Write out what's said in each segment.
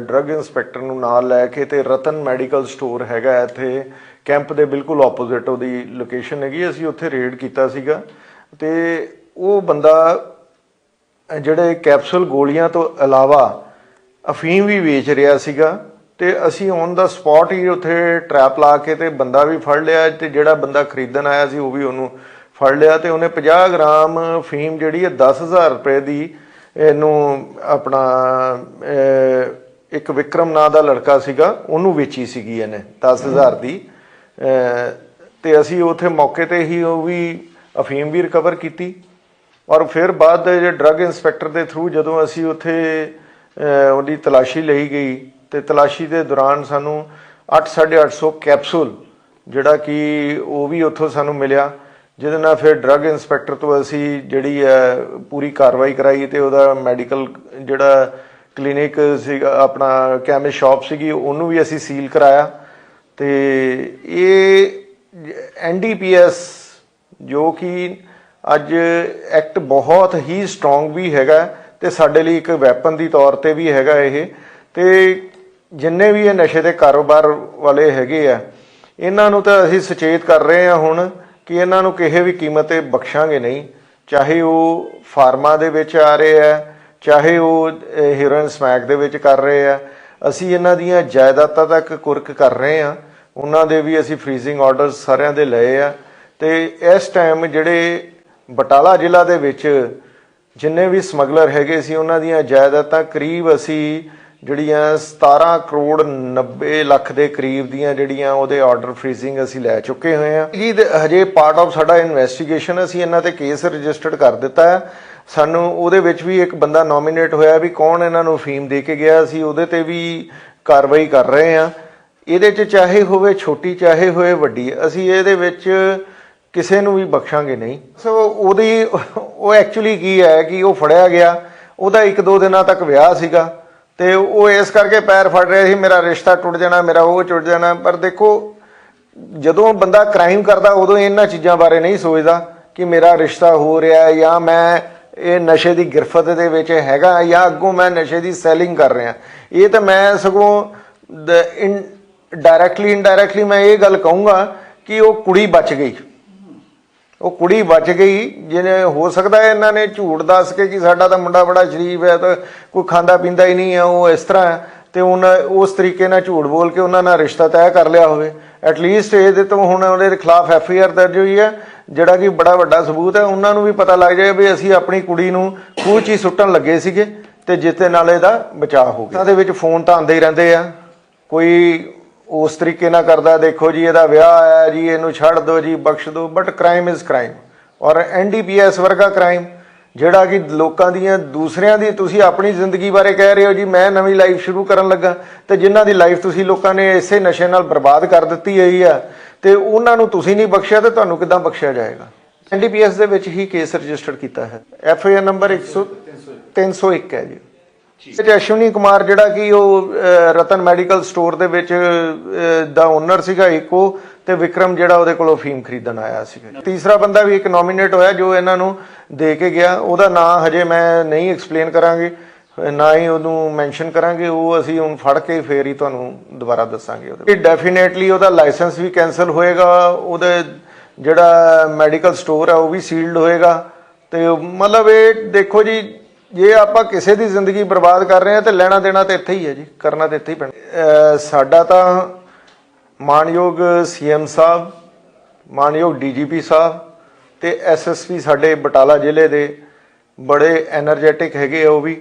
Drug inspector ਨੂੰ ਨਾਲ ਲੈ ਕੇ ਤੇ ਰਤਨ ਮੈਡੀਕਲ ਸਟੋਰ ਹੈਗਾ ਇੱਥੇ। ਕੈਂਪ ਦੇ ਬਿਲਕੁਲ ਆਪੋਜ਼ਿਟ ਉਹਦੀ ਲੋਕੇਸ਼ਨ ਹੈਗੀ। ਅਸੀਂ ਉੱਥੇ ਰੇਡ ਕੀਤਾ ਸੀਗਾ। ਤੇ ਉਹ ਬੰਦਾ, ਜਿਹੜੇ ਕੈਪਸੂਲ ਗੋਲੀਆਂ ਤੋਂ ਇਲਾਵਾ ਅਫੀਮ ਵੀ ਵੇਚ ਰਿਹਾ ਸੀਗਾ। ਤੇ ਅਸੀਂ ਔਨ ਦਾ ਸਪੌਟ ਹੀ ਉੱਥੇ ਟਰੈਪ ਲਾ ਕੇ ਤੇ ਬੰਦਾ ਵੀ ਫੜ ਲਿਆ ਤੇ ਜਿਹੜਾ ਬੰਦਾ ਖਰੀਦਣ ਆਇਆ ਸੀ ਉਹ ਵੀ ਉਹਨੂੰ ਫੜ ਲਿਆ ਤੇ ਉਹਨੇ 50 ਗ੍ਰਾਮ ਫੀਮ ਜਿਹੜੀ ਹੈ 10000 ਰੁਪਏ ਦੀ ਇਹਨੂੰ ਆਪਣਾ ਇੱਕ ਵਿਕਰਮ ਨਾਂ ਦਾ ਲੜਕਾ ਸੀਗਾ ਉਹਨੂੰ ਵੇਚੀ ਸੀਗੀ ਇਹਨੇ 10000 ਦੀ। ਅਹ, ਤੇ ਅਸੀਂ ਉੱਥੇ ਮੌਕੇ ਤੇ ਹੀ ਉਹ ਵੀ ਅਫੀਮ ਵੀ ਰਿਕਵਰ ਕੀਤੀ। ਔਰ ਫਿਰ ਬਾਅਦ ਦੇ ਜੇ ਡਰੱਗ ਇੰਸਪੈਕਟਰ ਦੇ ਥਰੂ ਜਦੋਂ ਅਸੀਂ ਉੱਥੇ ਉਹਦੀ ਤਲਾਸ਼ੀ ਲਈ ਗਈ ਤੇ ਤਲਾਸ਼ੀ ਦੇ ਦੌਰਾਨ ਸਾਨੂੰ 8-850 ਕੈਪਸੂਲ ਜਿਹੜਾ ਕਿ ਉਹ ਵੀ ਉੱਥੋਂ ਸਾਨੂੰ ਮਿਲਿਆ ਜਿਹਦੇ ਨਾਲ ਫਿਰ ਡਰੱਗ ਇੰਸਪੈਕਟਰ ਤੋਂ ਅਸੀਂ ਜਿਹੜੀ ਹੈ ਪੂਰੀ ਕਾਰਵਾਈ ਕਰਾਈ ਤੇ ਉਹਦਾ ਮੈਡੀਕਲ ਜਿਹੜਾ ਕਲੀਨਿਕ ਸੀਗਾ, ਆਪਣਾ ਕੈਮਿਸਟ ਸ਼ਾਪ ਸੀਗੀ, ਉਹਨੂੰ ਵੀ ਅਸੀਂ ਸੀਲ ਕਰਾਇਆ। ਤੇ ਇਹ ਐਨਡੀਪੀਐਸ ਜੋ ਕਿ ਅੱਜ ਐਕਟ ਬਹੁਤ ਹੀ ਸਟਰੋਂਗ ਵੀ ਹੈਗਾ ਤੇ ਸਾਡੇ ਲਈ ਇੱਕ ਵੈਪਨ ਦੀ ਤੌਰ ਤੇ ਵੀ ਹੈਗਾ ਇਹ। ਤੇ ਜਿੰਨੇ ਵੀ ਇਹ ਨਸ਼ੇ ਦੇ ਕਾਰੋਬਾਰ ਵਾਲੇ ਹੈਗੇ ਆ, ਇਹਨਾਂ ਨੂੰ ਤਾਂ ਅਸੀਂ ਸੁਚੇਤ ਕਰ ਰਹੇ ਹਾਂ ਹੁਣ ਕਿ ਇਹਨਾਂ ਨੂੰ ਕਿਸੇ ਵੀ ਕੀਮਤ ਤੇ ਬਖਸ਼ਾਂਗੇ ਨਹੀਂ। ਚਾਹੇ ਉਹ ਫਾਰਮਾ ਦੇ ਵਿੱਚ ਆ ਰਹੇ ਆ ਚਾਹੇ ਉਹ ਹੀਰੋਇਨ ਸਮੈਕ ਦੇ ਵਿੱਚ ਕਰ ਰਹੇ ਆ, ਅਸੀਂ ਇਹਨਾਂ ਦੀਆਂ ਜਾਇਦਾਦਾਂ ਤੱਕ ਕੁਰਕ ਕਰ ਰਹੇ ਆ। ਉਹਨਾਂ ਦੇ ਵੀ ਅਸੀਂ ਫ੍ਰੀਜ਼ਿੰਗ ਆਰਡਰਸ ਸਾਰਿਆਂ ਦੇ ਲਏ ਆ। ਤੇ ਇਸ ਟਾਈਮ ਜਿਹੜੇ ਬਟਾਲਾ ਜ਼ਿਲ੍ਹਾ ਦੇ ਵਿੱਚ ਜਿੰਨੇ ਵੀ ਸਮਗਲਰ ਹੈਗੇ ਸੀ, ਉਹਨਾਂ ਦੀਆਂ ਜਾਇਦਾਦਾਂ ਕਰੀਬ ਅਸੀਂ ਜਿਹੜੀਆਂ 17 ਕਰੋੜ 90 ਲੱਖ ਦੇ ਕਰੀਬ ਦੀਆਂ ਜਿਹੜੀਆਂ ਉਹਦੇ ਆਰਡਰ ਫ੍ਰੀਜ਼ਿੰਗ ਅਸੀਂ ਲੈ ਚੁੱਕੇ ਹੋਏ ਆ। ਜੀ ਹਜੇ ਪਾਰਟ ਆਫ ਸਾਡਾ ਇਨਵੈਸਟੀਗੇਸ਼ਨ ਅਸੀਂ ਇਹਨਾਂ ਤੇ ਕੇਸ ਰਜਿਸਟਰਡ ਕਰ ਦਿੱਤਾ ਹੈ ਸਾਨੂੰ ਉਹਦੇ ਵਿੱਚ ਵੀ ਇੱਕ ਬੰਦਾ ਨੋਮੀਨੇਟ ਹੋਇਆ ਵੀ ਕੌਣ ਇਹਨਾਂ ਨੂੰ ਫੀਮ ਦੇ ਕੇ ਗਿਆ ਸੀ ਉਹਦੇ ਤੇ ਵੀ ਕਾਰਵਾਈ ਕਰ ਰਹੇ ਆ ਇਹਦੇ 'ਚ ਚਾਹੇ ਹੋਵੇ ਛੋਟੀ, ਚਾਹੇ ਹੋਵੇ ਵੱਡੀ, ਅਸੀਂ ਇਹਦੇ ਵਿੱਚ ਕਿਸੇ ਨੂੰ ਵੀ ਬਖਸ਼ਾਂਗੇ ਨਹੀਂ। ਸੋ ਉਹਦੀ, ਉਹ ਐਕਚੁਅਲੀ ਕੀ ਹੈ ਕਿ ਉਹ ਫੜਿਆ ਗਿਆ, ਉਹਦਾ ਇੱਕ ਦੋ ਦਿਨਾਂ ਤੱਕ ਵਿਆਹ ਸੀਗਾ ਤੇ ਉਹ ਇਸ ਕਰਕੇ ਪੈਰ ਫੜ ਰਿਹਾ ਸੀ, ਮੇਰਾ ਰਿਸ਼ਤਾ ਟੁੱਟ ਜਾਣਾ, ਮੇਰਾ ਉਹ ਟੁੱਟ ਜਾਣਾ, ਪਰ ਦੇਖੋ, ਜਦੋਂ ਬੰਦਾ ਕ੍ਰਾਈਮ ਕਰਦਾ, ਉਦੋਂ ਇਹਨਾਂ ਚੀਜ਼ਾਂ ਬਾਰੇ ਨਹੀਂ ਸੋਚਦਾ ਕਿ ਮੇਰਾ ਰਿਸ਼ਤਾ ਹੋ ਰਿਹਾ ਜਾਂ ਮੈਂ ਇਹ ਨਸ਼ੇ ਦੀ ਗਿਰਫਤ ਦੇ ਵਿੱਚ ਹੈਗਾ ਜਾਂ ਅੱਗੋਂ ਮੈਂ ਨਸ਼ੇ ਦੀ ਸੈਲਿੰਗ ਕਰ ਰਿਹਾ। ਇਹ ਤਾਂ ਮੈਂ ਸਗੋਂ ਡਾਇਰੈਕਟਲੀ ਇਨਡਾਇਰੈਕਟਲੀ ਮੈਂ ਇਹ ਗੱਲ ਕਹੂੰਗਾ ਕਿ ਉਹ ਕੁੜੀ ਬਚ ਗਈ। ਉਹ ਕੁੜੀ ਬਚ ਗਈ, ਜਿਹਨੇ ਹੋ ਸਕਦਾ ਹੈ ਇਹਨਾਂ ਨੇ ਝੂਠ ਦੱਸ ਕੇ ਕਿ ਸਾਡਾ ਤਾਂ ਮੁੰਡਾ ਬੜਾ ਸ਼ਰੀਫ ਹੈ ਤਾਂ ਕੋਈ ਖਾਂਦਾ ਪੀਂਦਾ ਹੀ ਨਹੀਂ ਹੈ, ਉਹ ਇਸ ਤਰ੍ਹਾਂ ਹੈ। ਤੇ ਉਹਨਾਂ ਉਸ ਤਰੀਕੇ ਨਾਲ ਝੂਠ ਬੋਲ ਕੇ ਉਹਨਾਂ ਨਾਲ ਰਿਸ਼ਤਾ ਤੈਅ ਕਰ ਲਿਆ ਹੋਵੇ। ਐਟ ਲੀਸਟ ਇਹਦੇ ਤੋਂ ਹੁਣ ਉਹਦੇ ਖਿਲਾਫ ਐਫ ਆਈ ਆਰ ਦਰਜ ਹੋਈ ਹੈ। ਜਿਹੜਾ ਕਿ ਬੜਾ ਵੱਡਾ ਸਬੂਤ ਹੈ, ਉਹਨਾਂ ਨੂੰ ਵੀ ਪਤਾ ਲੱਗ ਜਾਏ ਵੀ ਅਸੀਂ ਆਪਣੀ ਕੁੜੀ ਨੂੰ ਖੂਹ 'ਚ ਹੀ ਸੁੱਟਣ ਲੱਗੇ ਸੀਗੇ ਤੇ ਦੇ ਨਾਲ ਇਹਦਾ ਬਚਾਅ ਹੋ ਗਿਆ। ਉਹਦੇ ਵਿੱਚ ਫੋਨ ਤਾਂ ਆਉਂਦੇ ਹੀ ਰਹਿੰਦੇ ਆ। ਕੋਈ ਉਸ ਤਰੀਕੇ ਨਾਲ ਕਰਦਾ, ਦੇਖੋ ਜੀ, ਇਹਦਾ ਵਿਆਹ ਆਇਆ ਜੀ, ਇਹਨੂੰ ਛੱਡ ਦਿਓ ਜੀ, ਬਖਸ਼ ਦਿਓ ਬਟ ਕ੍ਰਾਈਮ ਇਜ਼ ਕ੍ਰਾਈਮ ਔਰ ਐਨਡੀਪੀਐਸ ਵਰਗਾ ਕ੍ਰਾਈਮ ਜਿਹੜਾ ਕਿ ਲੋਕਾਂ ਦੀਆਂ, ਦੂਸਰਿਆਂ ਦੀ, ਤੁਸੀਂ ਆਪਣੀ ਜ਼ਿੰਦਗੀ ਬਾਰੇ ਕਹਿ ਰਹੇ ਹੋ ਜੀ, ਮੈਂ ਨਵੀਂ ਲਾਈਫ ਸ਼ੁਰੂ ਕਰਨ ਲੱਗਾ ਤੇ ਜਿਨ੍ਹਾਂ ਦੀ ਲਾਈਫ ਤੁਸੀਂ ਲੋਕਾਂ ਨੇ ਇਸੇ ਨਸ਼ੇ ਨਾਲ ਬਰਬਾਦ ਕਰ ਦਿੱਤੀ ਹੋਈ ਆ ਤੇ ਉਹਨਾਂ ਨੂੰ ਤੁਸੀਂ ਨਹੀਂ ਬਖਸ਼ਿਆ ਤੇ ਤੁਹਾਨੂੰ ਕਿੱਦਾਂ ਬਖਸ਼ਿਆ ਜਾਏਗਾ? ਐਨਡੀਪੀਐਸ ਦੇ ਵਿੱਚ ਹੀ ਕੇਸ ਰਜਿਸਟਰ ਕੀਤਾ ਹੈ। ਐਫ ਆਈ ਆਰ ਨੰਬਰ 100 301 ਹੈ ਜੀ। ਤੇ ਅਸ਼ਵਨੀ ਕੁਮਾਰ ਜਿਹੜਾ ਕਿ ਉਹ ਰਤਨ ਮੈਡੀਕਲ ਸਟੋਰ ਦੇ ਵਿੱਚ ਦਾ ਓਨਰ ਸੀਗਾ ਇੱਕੋ ਤੇ ਵਿਕਰਮ ਜਿਹੜਾ ਉਹਦੇ ਕੋਲੋਂ ਫੀਮ ਖਰੀਦਣ ਆਇਆ ਸੀਗਾ। ਤੀਸਰਾ ਬੰਦਾ ਵੀ ਇੱਕ ਨੋਮੀਨੇਟ ਹੋਇਆ ਜੋ ਇਹਨਾਂ ਨੂੰ ਦੇ ਕੇ ਗਿਆ। ਉਹਦਾ ਨਾਂ ਹਜੇ ਮੈਂ ਨਹੀਂ ਐਕਸਪਲੇਨ ਕਰਾਂਗੇ। ਨਾ ਹੀ ਉਹਨੂੰ ਮੈਂਸ਼ਨ ਕਰਾਂਗੇ, ਉਹ ਅਸੀਂ ਹੁਣ ਫੜ ਕੇ ਫੇਰ ਹੀ ਤੁਹਾਨੂੰ ਦੁਬਾਰਾ ਦੱਸਾਂਗੇ ਉਹਦੇ ਇਹ ਡੈਫੀਨੇਟਲੀ ਉਹਦਾ ਲਾਇਸੈਂਸ ਵੀ ਕੈਨਸਲ ਹੋਏਗਾ, ਉਹਦੇ ਜਿਹੜਾ ਮੈਡੀਕਲ ਸਟੋਰ ਹੈ ਉਹ ਵੀ ਸੀਲਡ ਹੋਏਗਾ। ਤੇ ਮਤਲਬ ਇਹ ਦੇਖੋ ਜੀ, ਜੇ ਆਪਾਂ ਕਿਸੇ ਦੀ ਜ਼ਿੰਦਗੀ ਬਰਬਾਦ ਕਰ ਰਹੇ ਹਾਂ, ਤੇ ਲੈਣਾ ਦੇਣਾ ਤੇ ਇੱਥੇ ਹੀ ਹੈ ਜੀ, ਕਰਨਾ ਤੇ ਇੱਥੇ ਹੀ ਪੈਣਾ। ਸਾਡਾ ਤਾਂ ਮਾਨਯੋਗ ਸੀਐਮ ਸਾਹਿਬ, ਮਾਨਯੋਗ ਡੀਜੀਪੀ ਸਾਹਿਬ ਤੇ ਐਸਐਸਪੀ ਸਾਡੇ ਬਟਾਲਾ ਜ਼ਿਲ੍ਹੇ ਦੇ ਬੜੇ ਐਨਰਜੈਟਿਕ ਹੈਗੇ ਉਹ ਵੀ।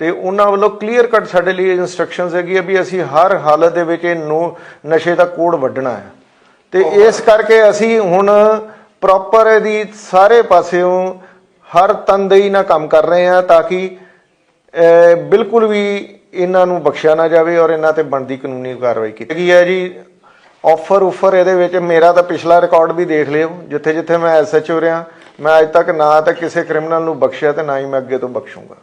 ਤੇ ਉਹਨਾਂ ਵੱਲੋਂ ਕਲੀਅਰ ਕੱਟ ਸਾਡੇ ਲਈ ਇਨਸਟਰਕਸ਼ਨਸ ਹੈਗੀ ਆ ਵੀ ਅਸੀਂ ਹਰ ਹਾਲਤ ਦੇ ਵਿੱਚ ਇਹ ਨੋ ਨਸ਼ੇ ਦਾ ਕੋਡ ਵੱਢਣਾ ਹੈ। ਤੇ ਇਸ ਕਰਕੇ ਅਸੀਂ ਹੁਣ ਪ੍ਰੋਪਰ ਇਹਦੀ ਸਾਰੇ ਪਾਸਿਓਂ ਹਰ ਤਨਦੇਹੀ ਨਾਲ ਕੰਮ ਕਰ ਰਹੇ ਹਾਂ ਤਾਂ ਕਿ ਬਿਲਕੁਲ ਵੀ ਇਹਨਾਂ ਨੂੰ ਬਖਸ਼ਿਆ ਨਾ ਜਾਵੇ ਔਰ ਇਹਨਾਂ ਤੇ ਬਣਦੀ ਕਾਨੂੰਨੀ ਕਾਰਵਾਈ ਕੀਤੀ ਗਈ ਹੈ ਜੀ। ਆਫਰ ਉਫਰ ਇਹਦੇ ਵਿੱਚ ਮੇਰਾ ਤਾਂ ਪਿਛਲਾ ਰਿਕਾਰਡ ਵੀ ਦੇਖ ਲਿਓ ਜਿੱਥੇ ਜਿੱਥੇ ਮੈਂ ਐਸਐਚਓ ਰਿਹਾ ਮੈਂ ਅੱਜ ਤੱਕ ਨਾ ਤਾਂ ਕਿਸੇ ਕ੍ਰਿਮੀਨਲ ਨੂੰ ਬਖਸ਼ਿਆ ਤੇ ਨਾ ਹੀ ਮੈਂ ਅੱਗੇ ਤੋਂ ਬਖਸ਼ੂੰਗਾ।